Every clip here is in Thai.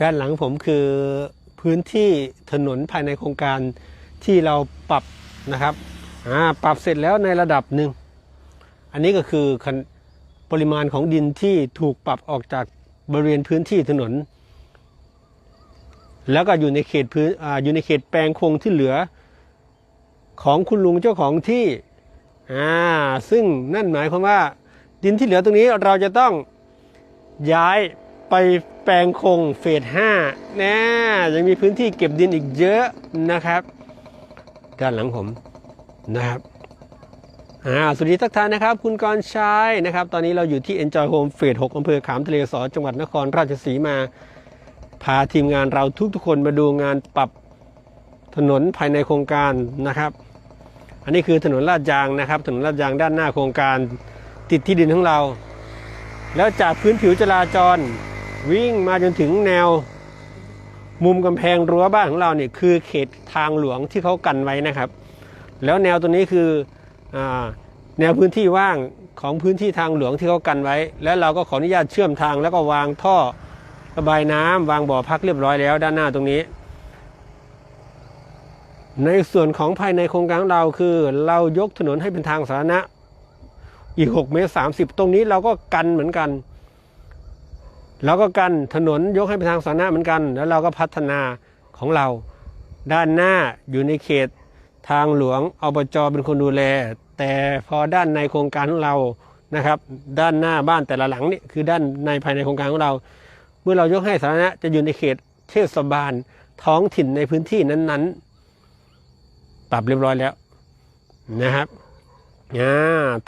ด้านหลังผมคือพื้นที่ถนนภายในโครงการที่เราปรับนะครับอ่าปรับเสร็จแล้วในระดับหนึ่ง อันนี้ก็คือคันปริมาณของดินที่ถูกปรับออกจากบริเวณพื้นที่ถนน แล้วก็อยู่ในเขตพื้นอาอยู่ในเขตแปลงคงที่เหลือ ของคุณลุงเจ้าของที่อ่าซึ่งนั่นหมายความว่า ดินที่เหลือตรงนี้เราจะต้องย้าย ไปแปลงคงเฟสห้าแน่ยังมีพื้นที่เก็บดินอีกเยอะนะครับ ด้านหลังผมนะครับอ่าสวัสดีทักทายนะครับ คุณกรชัยนะครับ ตอนนี้เราอยู่ที่ Enjoy Home เฟส6อำเภอขามทะเลสอจังหวัดนครราชสีมา พาทีมงานเราทุกๆคนมาดูงานปรับถนนภายในโครงการนะครับ อันนี้คือถนนลาดยางนะครับ ถนนลาดยางด้านหน้าโครงการติดที่ดินของเรา แล้วจากพื้นผิวจราจร วิ่งมาจนถึงแนวมุมกำแพงรั้วบ้านของเราเนี่ยคือเขตทางหลวงที่เขากันไว้นะครับ แล้วแนวตัวนี้คืออแนวพื้นที่ว่างของพื้นที่ทางหลวงที่เขากันไว้ แล้วเราก็ขออนุญาตเชื่อมทาง แล้วก็วางท่อระบายน้ำวางบ่อพักเรียบร้อยแล้วด้านหน้าตรงนี้ ในส่วนของภายในโครงการของเราคือ เรายกถนนให้เป็นทางสาธารณะอีก 6 เมตร 30 ตรงนี้เราก็กันเหมือนกัน เราก็กันถนนยกให้เป็นทางสาธารณะเหมือนกัน แล้วเราก็พัฒนาของเรา ด้านหน้าอยู่ในเขตทางหลวงอบจเป็นคนดูแล แต่พอด้านในโครงการของเรานะครับ ด้านหน้าบ้านแต่ละหลังนี่คือด้านในภายในโครงการของเรา เมื่อเรายกให้สาธารณะจะอยู่ในเขตเทศบาลท้องถิ่นในพื้นที่นั้นๆ ปรับเรียบร้อยแล้วนะครับอ่า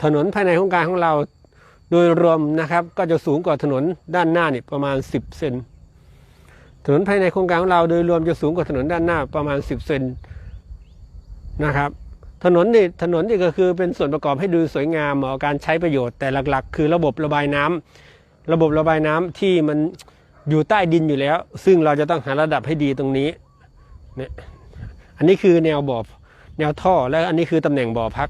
ถนนภายในโครงการของเรา โดยรวมนะครับก็จะสูงกว่าถนนด้านหน้านี่ประมาณ 10 เซนถนนภายในโครงการของเราโดยรวมจะสูงกว่าถนนด้านหน้าประมาณ 10 เซนนะครับ ถนนนี่ถนนนี่ก็คือเป็นส่วนประกอบให้ดูสวยงามเหมาะการใช้ประโยชน์แต่หลักๆ คือระบบระบายน้ำระบบระบายน้ำที่มันอยู่ใต้ดินอยู่แล้ว ซึ่งเราจะต้องหาระดับให้ดีตรงนี้เนี่ยอันนี้คือแนวบ่อแนวท่อแล้วอันนี้คือตำแหน่งบ่อพัก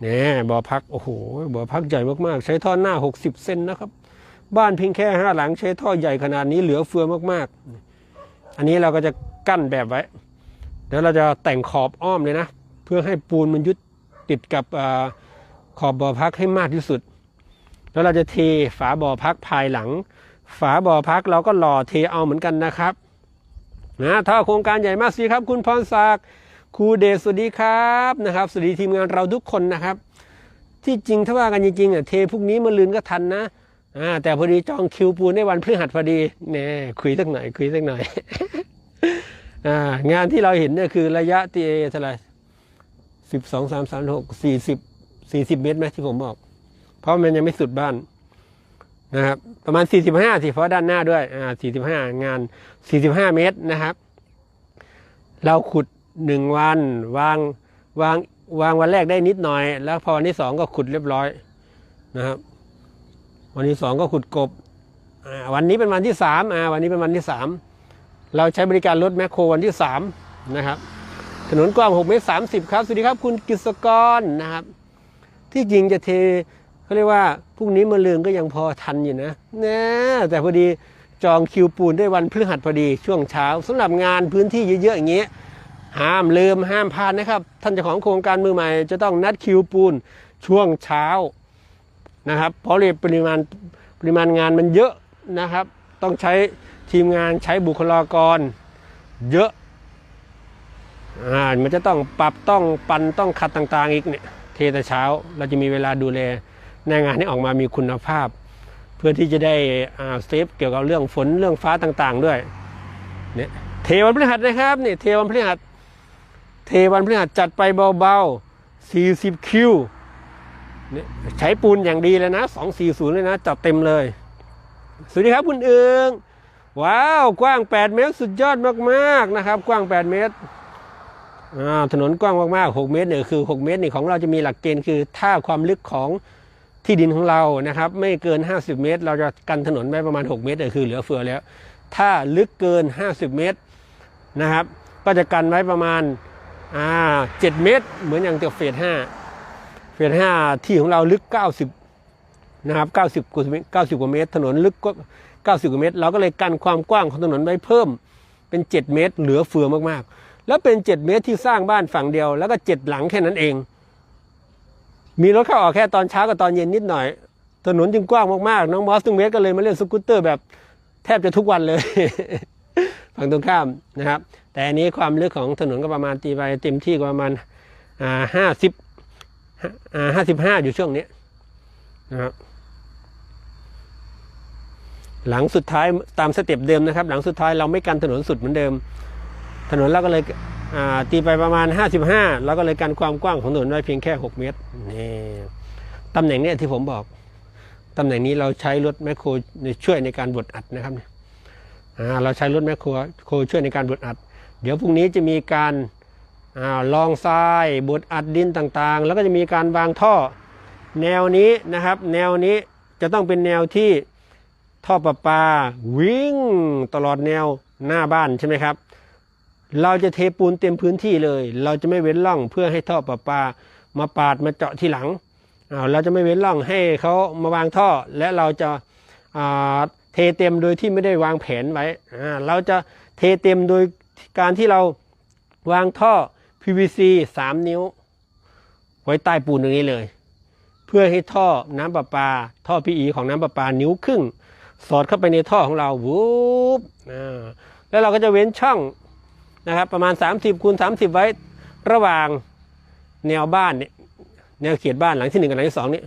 เนี่ยบ่อพัก โอ้โหบ่อพักใหญ่มากๆ ใช้ท่อหน้า 60 เซนนะครับ บ้านเพียงแค่ห้าหลังใช้ท่อใหญ่ขนาดนี้เหลือเฟือมากๆ อันนี้เราก็จะกั้นแบบไว้ เดี๋ยวเราจะแต่งขอบอ้อมเลยนะ เพื่อให้ปูนมันยึดติดกับอขอบบ่อพักให้มากที่สุด แล้วเราจะเทฝาบ่อพักภายหลัง ฝาบ่อพักเราก็หล่อเทเอาเหมือนกันนะครับนะถ้าโครงการใหญ่มากสิครับ คุณพรศักดิ์ ครูเดชสวัสดีครับนะครับสวัสดีทีมงานเราทุกคนนะครับ ที่จริงถ้าว่ากันจริงๆอะเทพรุ่งนี้มาลืนก็ทันนะอ่าแต่พอดีจองคิวปูนในวันพฤหัสพอดีเนี่ยคุยสักหน่อยคุยสักหน่อยอ่างานที่เราเห็นเนี่ยคือระยะตีเท่าไหร่สิบสองสามสามหกสี่สิบสี่สิบเมตรไหมที่ผมบอก เพราะมันยังไม่สุดบ้านนะครับประมาณสี่สิบห้าสิเพราะด้านหน้าด้วยอ่าสี่สิบห้างานสี่สิบห้าเมตรนะครับ เราขุด หนึ่งวันวางวางวางวันแรกได้นิดหน่อย แล้วพอวันที่สองก็ขุดเรียบร้อยนะครับ วันที่สองก็ขุดกบวันนี้เป็นวันที่สามวันนี้เป็นวันที่สามเราใช้บริการรถแมคโครวันที่สามนะครับถนนกว้าง6เมตร30 ครับ สวัสดีครับคุณกฤษกรนะครับ ที่จริงจะเทเขาเรียกว่าพรุ่งนี้มะรืนก็ยังพอทันอยู่นะนะแต่พอดีจองคิวปูนได้วันพฤหัสพอดีช่วงเช้าสำหรับงานพื้นที่เยอะๆอย่างเงี้ย ห้ามลืมห้ามพลาดนะครับ ท่านเจ้าของโครงการมือใหม่ จะต้องนัดคิวปูนช่วงเช้านะครับ เพราะเรียปริมาณปริมาณงานมันเยอะนะครับ ต้องใช้ทีมงานใช้บุคลากร เยอะอ่ามันจะต้องปรับต้องปันต้องขัดต่างๆอีกเนี่ยเทแต่เช้าเราจะมีเวลาดูแลในงานให้ออกมามีคุณภาพ เพื่อที่จะได้อ่าเซฟเกี่ยวกับเรื่องฝนเรื่องฟ้าต่างๆด้วยเนี่ยเทวันพฤหัสนะครับเนี่ยเทวันพฤหัส เทวันพฤหัสจัดไปเบาๆ 40 คิวเนี่ยใช้ปูนอย่างดีเลยนะ 240 เลยนะ จัดเต็มเลย สวัสดีครับคุณเอิงว้าว กว้าง 8 เมตร สุดยอดมากๆนะครับ กว้าง 8 เมตรถนนกว้างมากๆ 6 เมตรเนี่ยคือ 6 เมตรนี่ของเราจะมีหลักเกณฑ์คือถ้าความลึกของที่ดินของเรานะครับ ไม่เกิน 50 เมตร เราจะกันถนนไว้ประมาณ 6 เมตรเนี่ยคือเหลือเฟือแล้ว ถ้าลึกเกิน 50 เมตรนะครับ ก็จะกันไว้ประมาณ อ่าเจ็ดเมตร เหมือนอย่างเตียวเฟสห้าเฟสห้าที่ของเราลึก90นะครับ90กว่าเมตร90กว่าเมตร ถนนลึกก็90กว่าเมตร เราก็เลยกันความกว้างของถนนไว้เพิ่มเป็น7เมตร เหลือเฟือมากๆ แล้วเป็น7เมตรที่สร้างบ้านฝั่งเดียว แล้วก็7หลังแค่นั้นเอง มีรถเข้าออกแค่ตอนเช้ากับตอนเย็นนิดหน่อย ถนนจึงกว้างมากๆ น้องมอสตึงเมตรก็เลยมาเล่นสกูตเตอร์แบบแทบจะทุกวันเลย ฝั่งตรงข้ามนะครับ แต่อันนี้ความลึกของถนนก็ประมาณตีไปเต็มที่ก็ประมาณห้าสิบห้าสิบห้าอยู่ช่วงนี้นะครับหลังสุดท้ายตามสเต็ปเดิมนะครับ หลังสุดท้ายเราไม่กันถนนสุดเหมือนเดิม ถนนเราก็เลยตีไปประมาณ 55 แล้วก็เลยกันความกว้างของถนนไว้เพียงแค่ 6 เมตรนี่ตำแหน่งนี้ที่ผมบอก ตำแหน่งนี้เราใช้รถแมคโครช่วยในการบดอัดนะครับเราใช้รถแมคโครช่วยในการบดอัด เดี๋ยวพรุ่งนี้จะมีการอาลองทรายบดอัดดินต่างๆ แล้วก็จะมีการวางท่อแนวนี้นะครับ แนวนี้จะต้องเป็นแนวที่ท่อประปาวิ่งตลอดแนวหน้าบ้านใช่ไหมครับ เราจะเทปูนเต็มพื้นที่เลย เราจะไม่เว้นร่องเพื่อให้ท่อประปามาปาดมาเจาะที่หลัง เราจะไม่เว้นร่องให้เขามาวางท่อ และเราจะาเทเต็มโดยที่ไม่ได้วางแผนไว้ เราจะเทเต็มโดย การที่เราวางท่อ PVC 3 นิ้ว ไว้ใต้ปูนตรงนี้เลย เพื่อให้ท่อน้ำประปา ท่อ PE ของน้ำประปานิ้วครึ่ง สอดเข้าไปในท่อของเราวูบแล้วเราก็จะเว้นช่องนะครับประมาณ 30คูณ30 ไว้ระหว่างแนวบ้านเนี่ยแนวเขตบ้านหลังที่หนึ่งกับหลังที่สองนี่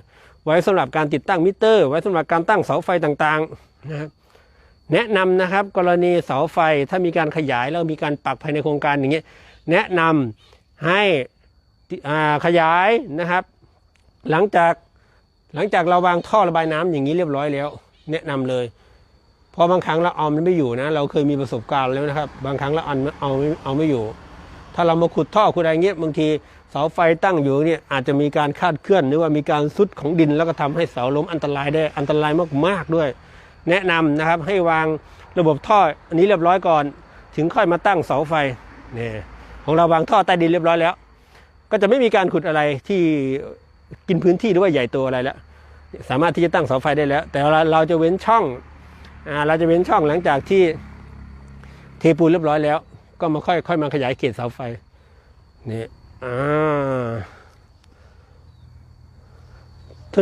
ไว้สำหรับการติดตั้งมิเตอร์ ไว้สำหรับการตั้งเสาไฟต่างๆนะครับ แนะนำนะครับกรณีเสาไฟถ้ามีการขยายแล้วมีการปักภายในโครงการอย่างเงี้ยแนะนำให้ขยายนะครับ หลังจากหลังจากเราวางท่อระบายน้ำอย่างนี้เรียบร้อยแล้ว แนะนำเลยพราะบางครั้งเราเอามันไม่อยู่นะ เราเคยมีประสบการณ์แล้วนะครับ บางครั้งเราเอาเอาไม่เอาไม่อยู่ ถ้าเรามาขุดท่อขุดอะไรเงี้ยบางทีเสาไฟตั้งอยู่เนี่ยอาจจะมีการคาดเคลื่อนหรือว่ามีการซุดของดินแล้วก็ทำให้เสาล้มอันตรายได้อันตรายมากๆด้วย แนะนำนะครับให้วางระบบท่ออันนี้เรียบร้อยก่อน ถึงค่อยมาตั้งเสาไฟเนี่ยของเราวางท่อใต้ดินเรียบร้อยแล้ว ก็จะไม่มีการขุดอะไรที่กินพื้นที่หรือว่าใหญ่โตอะไรแล้ว สามารถที่จะตั้งเสาไฟได้แล้ว แต่เราเราจะเว้นช่องอ่าเราจะเว้นช่องหลังจากที่เทปูนเรียบร้อยแล้ว ก็มาค่อยค่อยมาขยายเขตเสาไฟนี่อ่า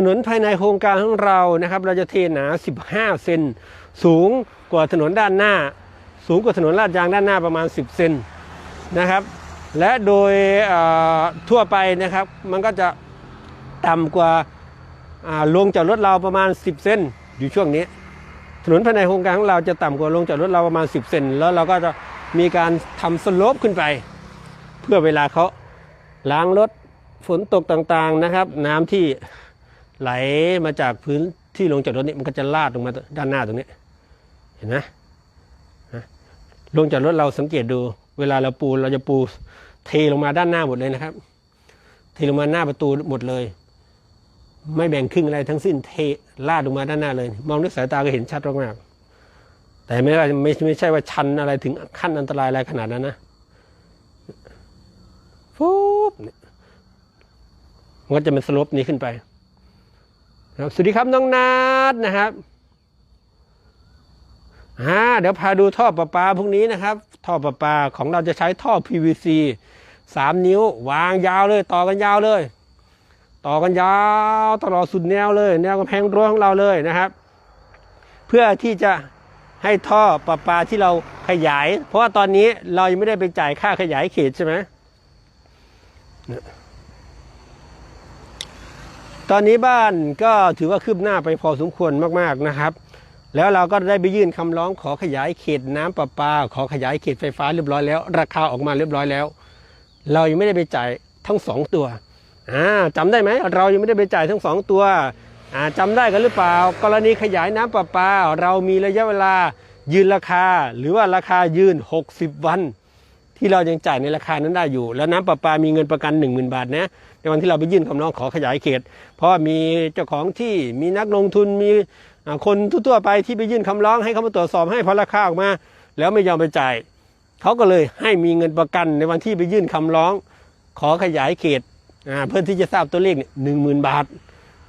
ถนนภายในโครงการของเรานะครับ เราจะเทหนา 15 เซนสูงกว่าถนนด้านหน้า สูงกว่าถนนลาดยางด้านหน้าประมาณ 10 เซนนะครับ และโดยทั่วไปนะครับ มันก็จะต่ำกว่าอ่าลงจากรถเราประมาณ 10 เซนอยู่ช่วงนี้ ถนนภายในโครงการของเราจะต่ำกว่าลงจากรถเราประมาณ 10 เซนแล้วเราก็จะมีการทำสโลปขึ้นไป เพื่อเวลาเขาล้างรถฝนตกต่างๆนะครับ น้ำที่ ไหลมาจากพื้นที่ลงจากรถนี่มันก็จะลาดลงมาด้านหน้าตรงนี้ เห็นไหมนะลงจากรถเราสังเกตดู เวลาเราปูเราจะปูเทลงมาด้านหน้าหมดเลยนะครับ เทลงมาหน้าประตูหมดเลย ไม่แบ่งครึ่งอะไรทั้งสิ้นเทลาดลงมาด้านหน้าเลย มองด้วยสายตาก็เห็นชัดมากๆแต่ไม่ว่าไม่ไม่ใช่ว่าชันอะไรถึงขั้นอันตรายอะไรขนาดนั้นนะฟุบมันก็จะเป็นสลปนี้ขึ้นไป ครับสวัสดีครับน้องนัดนะครับอ่าเดี๋ยวพาดูท่อประปาพวกนี้นะครับ ท่อประปาของเราจะใช้ท่อ PVC สามนิ้ว วางยาวเลย ต่อกันยาวเลย ต่อกันยาวตลอดสุดแนวเลย แนวกำแพงรั้วของเราเลยนะครับ เพื่อที่จะให้ท่อประปาที่เราขยาย เพราะว่าตอนนี้เรายังไม่ได้ไปจ่ายค่าขยายเขตใช่ไหม ตอนนี้บ้านก็ถือว่าคืบหน้าไปพอสมควรมากๆนะครับ แล้วเราก็ได้ไปยื่นคำร้องขอขยายเขตน้ำประปา ขอขยายเขตไฟฟ้าเรียบร้อยแล้ว ราคาออกมาเรียบร้อยแล้ว เรายังไม่ได้ไปจ่ายทั้งสองตัวอ่าจำได้ไหมเรายังไม่ได้ไปจ่ายทั้งสองตัวอ่าจำได้กันหรือเปล่า กรณีขยายน้ำประปา เรามีระยะเวลายืนราคา หรือว่าราคายืน 60 วัน ที่เรายังจ่ายในราคานั้นได้อยู่ แล้วน้ำประปามีเงินประกัน 1 0,000 บาทนะ ในวันที่เราไปยื่นคำร้องขอขยายเขต เพราะมีเจ้าของที่มีนักลงทุนมีคนทั่วไปที่ไปยื่นคำร้องให้เขามาตรวจสอบให้พอราคาออกมา แล้วไม่ยอมไปจ่ายเขาก็เลยให้มีเงินประกันในวันที่ไปยื่นคำร้อง ขอขยายเขตเพื่อที่จะทราบตัวเลขหนึ่งหมื่นบาท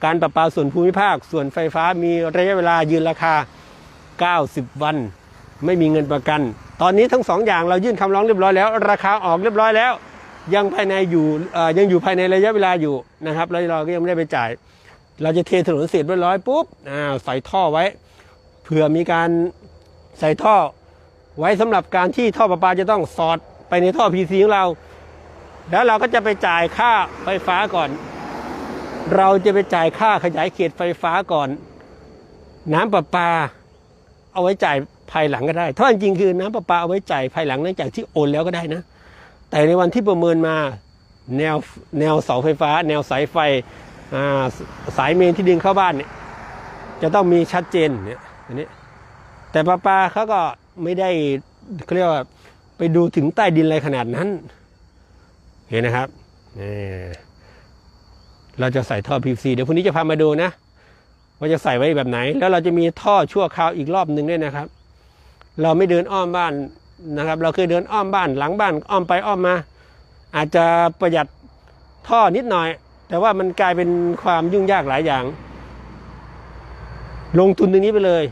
การประปาส่วนภูมิภาค ส่วนไฟฟ้ามีระยะเวลายืนราคา 90 วัน ไม่มีเงินประกัน ตอนนี้ทั้งสองอย่างเรายื่นคำร้องเรียบร้อยแล้ว ราคาออกเรียบร้อยแล้ว ยังภายในอยู่ยังอยู่ภายในระยะเวลาอยู่นะครับแล้วเราก็ยังไม่ได้ไปจ่าย เราจะเทถนนเสร็จเรียบร้อยปุ๊บอ่าใส่ท่อไว้เผื่อมีการใส่ท่อไว้สำหรับการที่ท่อประปาจะต้องสอดไปในท่อ PC ของเรา แล้วเราก็จะไปจ่ายค่าไฟฟ้าก่อน เราจะไปจ่ายค่าขยายเขตไฟฟ้าก่อน น้ำประปา เอาไว้จ่ายภายหลังก็ได้ถ้าจริงคือน้ำประปาเอาไว้จ่ายภายหลังหลังจากที่โอนแล้วก็ได้นะ แต่ในวันที่ประเมินมาแนวแนวเสาไฟฟ้า แนวสายไฟาสายเมนที่ดึงเข้าบ้านเนี่ยจะต้องมีชัดเจนเนี่ยอันนี้แต่ประปาเขาก็ไม่ได้เขาเรียกว่าไปดูถึงใต้ดินอะไรขนาดนั้นเห็นนะครับนี่เราจะใส่ท่อ PVC เดี๋ยวพรุ่งนี้จะพามาดูนะว่าจะใส่ไว้แบบไหน แล้วเราจะมีท่อชั่วคราวอีกรอบหนึ่งด้วยนะครับ เราไม่เดินอ้อมบ้าน นะครับ เราเคยเดินอ้อมบ้านหลังบ้านอ้อมไปอ้อมมา อาจจะประหยัดท่อนิดหน่อย แต่ว่ามันกลายเป็นความยุ่งยากหลายอย่าง ลงทุนตรงนี้ไปเลย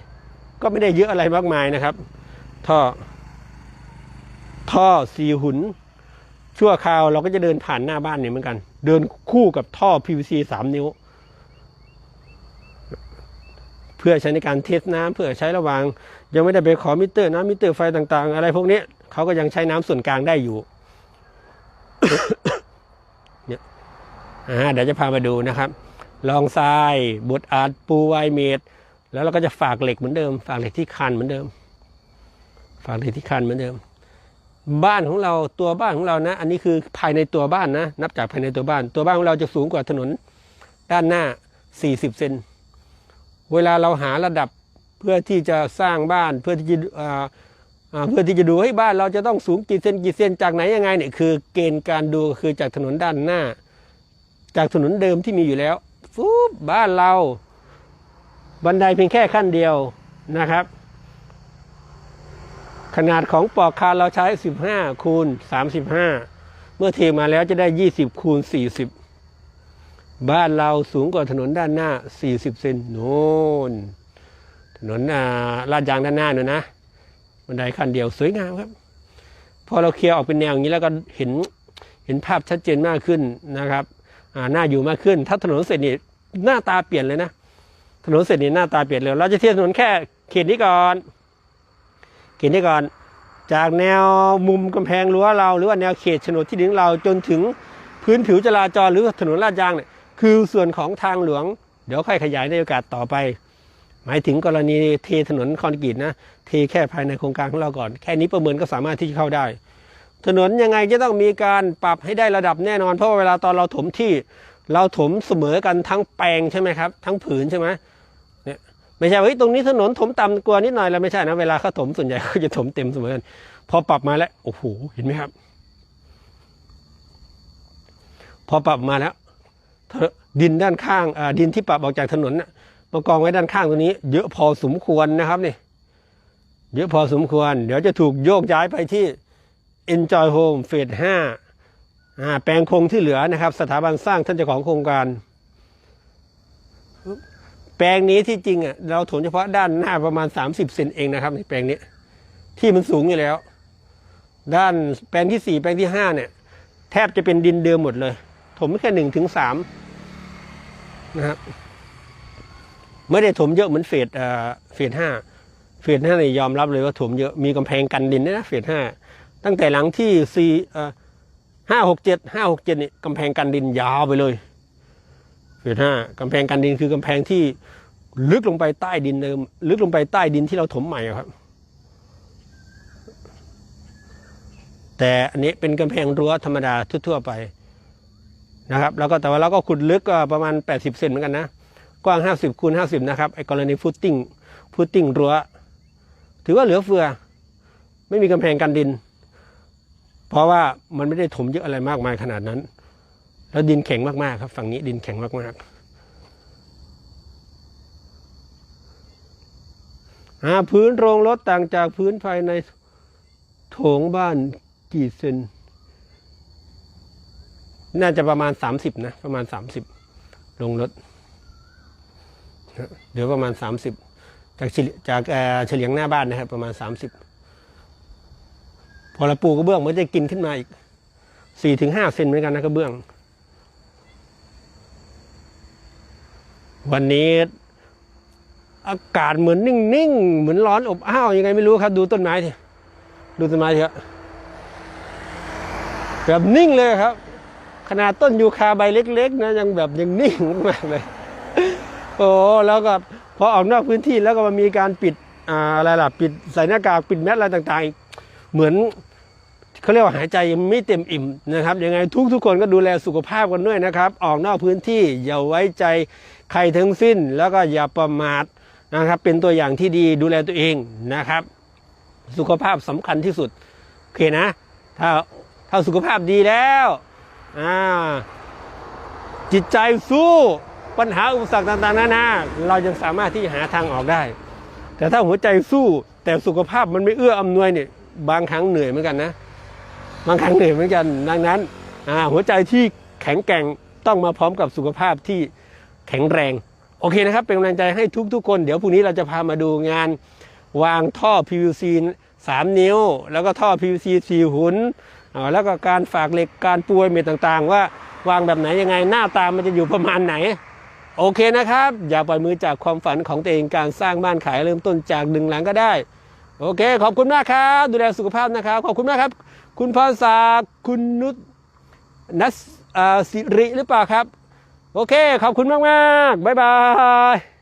ก็ไม่ได้เยอะอะไรมากมายนะครับ ท่อ ท่อสีหุน ชั่วคราวเราก็จะเดินผ่านหน้าบ้านเนี่ยเหมือนกัน เดินคู่กับท่อ PVC สามนิ้ว เพื่อใช้ในการเทสน้ำเพื่อใช้ระหว่าง ยังไม่ได้ไปขอมิเตอร์น้ำมิเตอร์ไฟต่าง ๆ อะไรพวกนี้เขาก็ยังใช้น้ำส่วนกลางได้อยู่เนี่ยอ่าเดี๋ยวจะพามาดูนะครับลองทรายบดอาดปูไวเมดแล้วเราก็จะฝากเหล็กเหมือนเดิม ฝากเหล็กที่คันเหมือนเดิม ฝากเหล็กที่คันเหมือนเดิม บ้านของเราตัวบ้านของเรานะ อันนี้คือภายในตัวบ้านนะ นับจากภายในตัวบ้าน ตัวบ้านของเราจะสูงกว่าถนนด้านหน้า 40 เซนเวลาเราหาระดับ เพื่อที่จะสร้างบ้านเพื่อที่จะเพื่อที่จะดูให้บ้านเราจะต้องสูงกี่เซนกี่เซนจากไหนยังไงเนี่ยคือ เกณฑ์การดูคือจากถนนด้านหน้า จากถนนเดิมที่มีอยู่แล้วฟุบบ้านเรา บันไดเพียงแค่ขั้นเดียวนะครับ ขนาดของปลอกคาเราใช้ 15คูณ35 เมื่อเทมาแล้วจะได้ 20คูณ40 บ้านเราสูงกว่าถนนด้านหน้า 40 เซนโน่น ถนนลาดยางด้านหน้าเนยนะบันไดขั้นเดียวสวยงามครับ พอเราเคลียร์ออกเป็นแนวอย่างนี้แล้วก็เห็นเห็นภาพชัดเจนมากขึ้นนะครับอ่าหน้าอยู่มากขึ้น ถ้าถนนเสร็จนี่หน้าตาเปลี่ยนเลยนะ ถนนเสร็จนี่หน้าตาเปลี่ยนเลยเราจะเทียบถนนแค่เขตนี้ก่อนเขตนี้ก่อน จากแนวมุมกำแพงรั้วเรา หรือว่าแนวเขตโฉนดที่ดินของเราจนถึงพื้นผิวจราจรหรือถนนลาดยางเนี่ยคือส่วนของทางหลวง เดี๋ยวค่อยขยายในโอกาสต่อไป หมายถึงกรณีเทถนนคอนกรีตนะเทแค่ภายในโครงการของเราก่อน แค่นี้ประเมินก็สามารถที่จะเข้าได้ ถนนยังไงจะต้องมีการปรับให้ได้ระดับแน่นอน เพราะเวลาตอนเราถมที่ เราถมเสมอกันทั้งแปลงใช่ไหมครับ ทั้งผืนใช่ไหมเนี่ยไม่ใช่เฮ้ยตรงนี้ถนนถมต่ำกว่านิดหน่อยแล้วไม่ใช่นะเวลาเขาถมส่วนใหญ่เขาจะถมเต็มเสมอกันพอปรับมาแล้วโอ้โหเห็นไหมครับ พอปรับมาแล้วดินด้านข้างดินที่ปรับออกจากถนนน่ะ มากองไว้ด้านข้างตรงนี้ เยอะพอสมควรนะครับนี่เยอะพอสมควร เดี๋ยวจะถูกโยกย้ายไปที่ Enjoy Home เฟสห้าแปลงโครงที่เหลือนะครับ สถาบันสร้างท่านเจ้าของโครงการ แปลงนี้ที่จริงอะเราถมเฉพาะด้านหน้าประมาณ 30เซนเองนะครับในแปลงนี้ที่มันสูงอยู่แล้ว ด้านแปลงที่สี่แปลงที่ห้าเนี่ย แทบจะเป็นดินเดิมหมดเลย ถมแค่หนึ่งถึงสามนะครับ ไม่ได้ถมเยอะเหมือนเฟสเอ่อเฟสห้าเฟสห้าเนี่ยยอมรับเลยว่าถมเยอะมีกำแพงกันดินด้วยนะเฟสห้าตั้งแต่หลังที่สี่เอ่อห้าหกเจ็ดห้าหกเจ็ดนี่กำแพงกันดินยาวไปเลยเฟสห้ากำแพงกันดินคือกำแพงที่ลึกลงไปใต้ดินเดิมลึกลงไปใต้ดินที่เราถมใหม่ครับ แต่อันนี้เป็นกำแพงรั้วธรรมดาทั่วๆไปนะครับ แล้วก็แต่ว่าเราก็ขุดลึกประมาณ 80 เซนเหมือนกันนะ กว้าง 50คูณ50 นะครับ ไอ้กรณีฟุตติ้งฟุตติ้งรั้ว ถือว่าเหลือเฟือ ไม่มีกำแพงกันดิน เพราะว่ามันไม่ได้ถมเยอะอะไรมากมายขนาดนั้น แล้วดินแข็งมากๆครับ ฝั่งนี้ดินแข็งมากๆอ่าพื้นโรงรถต่างจากพื้นภายในโถงบ้านกี่เซนน่าจะประมาณ 30 นะ ประมาณ 30 ลงรถ เดี๋ยวประมาณ 30 จากเฉลี่ยจากเฉลียงหน้าบ้านนะครับ ประมาณ 30 พอเราปูกระเบื้องมันจะกินขึ้นมาอีก4-5เซนเหมือนกันนะกระเบื้อง วันนี้อากาศเหมือนนิ่งๆ เหมือนร้อนอบอ้าวยังไงไม่รู้ครับ ดูต้นไม้ทีดูต้นไม้ทีครับแบบนิ่งเลยครับ ขนาดต้นยูคาใบเล็ก ๆ นะยังแบบยังนิ่งมากเลย โอ้แล้วก็พอออกนอกพื้นที่แล้วก็มามีการปิดอ่าอะไรล่ะปิดใส่หน้ากากปิดแมสอะไรต่างๆอีกเหมือนเขาเรียกว่าหายใจไม่เต็มอิ่มนะครับยังไงทุกทุกคนก็ดูแลสุขภาพกันด้วยนะครับ ออกนอกพื้นที่อย่าไว้ใจใครทั้งสิ้น แล้วก็อย่าประมาทนะครับ เป็นตัวอย่างที่ดีดูแลตัวเองนะครับ สุขภาพสำคัญที่สุดโอเคนะ ถ้าถ้าสุขภาพดีแล้วอ่าจิตใจสู้ ปัญหาอุปสรรคต่างๆนานาเรายังสามารถที่หาทางออกได้ แต่ถ้าหัวใจสู้แต่สุขภาพมันไม่เอื้ออำนวยเนี่ยบางครั้งเหนื่อยเหมือนกันนะ บางครั้งเหนื่อยเหมือนกัน ดังนั้นหัวใจที่แข็งแกร่งต้องมาพร้อมกับสุขภาพที่แข็งแรง โอเคนะครับ เป็นกำลังใจให้ทุกๆคน เดี๋ยวพรุ่งนี้เราจะพามาดูงานวางท่อ PVC 3 นิ้ว แล้วก็ท่อ PVC 4 หุนอ่าแล้วก็การฝากเหล็กการปูเม็ดต่างๆ ว่าวางแบบไหนยังไงหน้าตามันจะอยู่ประมาณไหน โอเคนะครับ อย่าปล่อยมือจากความฝันของตัวเองการสร้างบ้านขายเริ่มต้นจากหนึ่งหลังก็ได้ โอเค ขอบคุณมากครับ ดูแลสุขภาพนะครับ ขอบคุณมากครับ คุณพรศักดิ์คุณนุชนัสสิริหรือเปล่าครับ โอเค ขอบคุณมากมากบ๊ายบาย